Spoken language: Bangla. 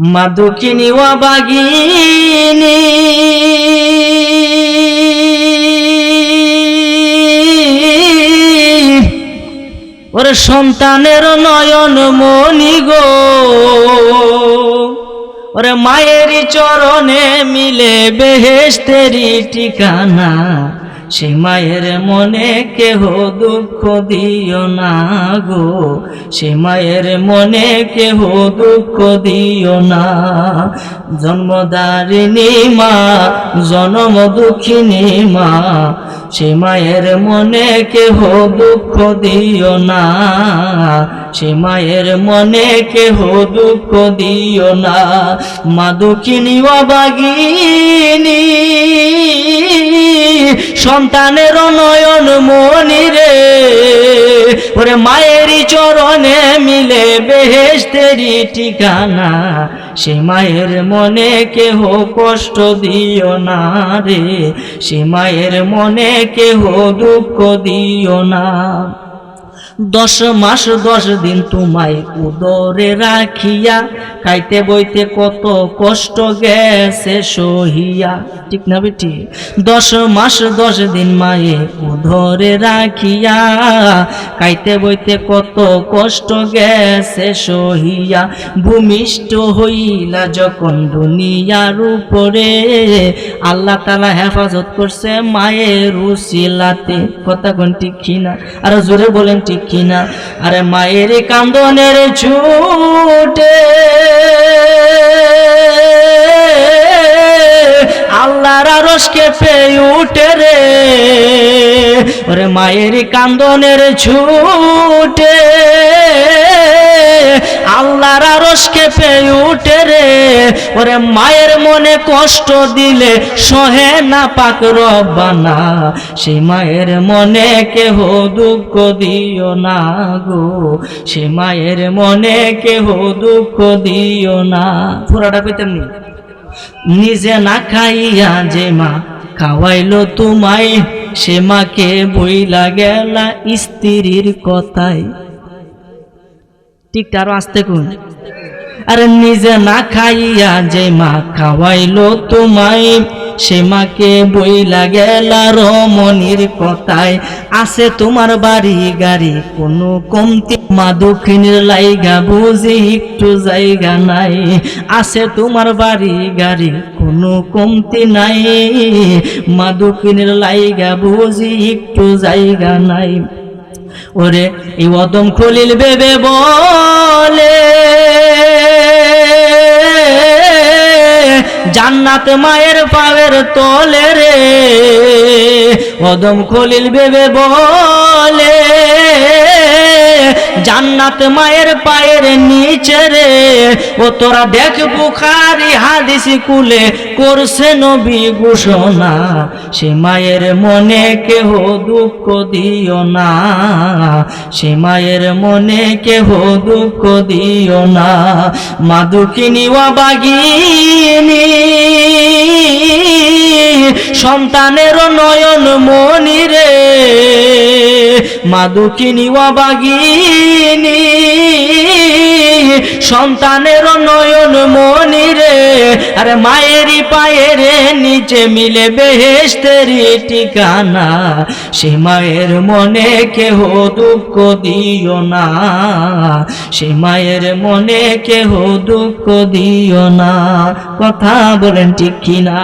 মাদুকিনী ও বাগিনী। ওরে সন্তানের নয়ন মনি গো। ওরে মায়ের চরণে মিলে বেহেস্তেরি ঠিকানা। সে মায়ের মনে কেহ দুঃখ দিও না গো। সে মায়ের মনে কেহ দুঃখ দিও না। জন্মদারিণী মা, জনম দুঃখিনী মা, সে মায়ের মনে কেহ দুঃখ দিও না। সে মায়ের মনে কেহ দুঃখ দিও না। মা দুঃখিনী অবাগিনী সন্তানের নয়ন মনি রে। ওরে মায়েরই চরণে মিলে বেহেস্তেরি ঠিকানা। সে মায়ের মনে কেহ কষ্ট দিও না রে। সে মায়ের মনে কেহ দুঃখ দিও না। দশ মাস, দশ দিন তোমায় উদরে রাখিয়া, খাইতে বইতে কত কষ্ট গেছে সহিয়া। ঠিক না বেটি? দশ মাস, দশ দিন মায়ে উদরে রাখিয়া, খাইতে বইতে কত কষ্ট গেছে সহিয়া। ভূমিষ্ঠ হইলা যখন দুনিয়ার উপরে, আল্লাহ তালা হেফাজত করছে মায়ের উসিলাতে। কথা কোন ঠিক আর জোরে বলেন ঠিক কিনা? আরে মায়ের কান্দনের ছুটে। আল্লাহর আরসকে পেয়ে উঠে রে। ওরে মায়ের কান্দনের ছুটে। আল্লাহর আরসকে পেয়ে উঠে রে। ওরে মায়ের মনে কষ্ট দিলে সহে না পাক রব্বানা। সে মায়ের মনে কেহ দুঃখ দিও না গো। সে মায়ের মনে কেহ দুঃখ দিও না। পুরাটা পেতেন নি? নিজে না খাইয়া যে মা খাওয়াইলো তোমায়, সে মাকে বইলা গেলা স্ত্রীর কথায়। ঠিক আরও আসতে কোন আরে নিজে না খাইয়া যে মা খাওয়াইলো তোমায়, সে মাকে বইলা গেলা রমণীর কথায়। আছে তোমার বাড়ি গাড়ি, কোনো কমতি মা দক্ষিণের লাইগা বুঝি একটু জায়গা নাই। আছে তোমার বাড়ি গাড়ি, কোনো কমতি নাই। মা দক্ষিণের লাইগা বুঝি একটু জায়গা নাই। ওরে, এই অদম খলিল বেবে বলে, জান্নাত মায়ের পাওয়ের তলে রে, অদম খলিল বেবে বলে। জান্নাত মায়ের পায়ের নিচে রে। ও তোরা দেখ বুখারি হাদিসি কুলে করছে নবী ঘোষণা। সে মায়ের মনে কেহ দুঃখ দিও না। সে মায়ের মনে কেহ দুঃখ দিও না। মা দুঃখিনী ও বাগিনী সন্তানের নয়ন মনি রে মা দুঃখিনী ও বাগিনী, সন্তানের নয়ন মনি রে, আরে মায়েরই পায়ের নিচে মিলে বেহেস্তেরি ঠিকানা, সে মায়ের মনে কেহ দুঃখ দিও না, সে মায়ের মনে কেহ দুঃখ দিও না। কথা বলেন ঠিক কিনা?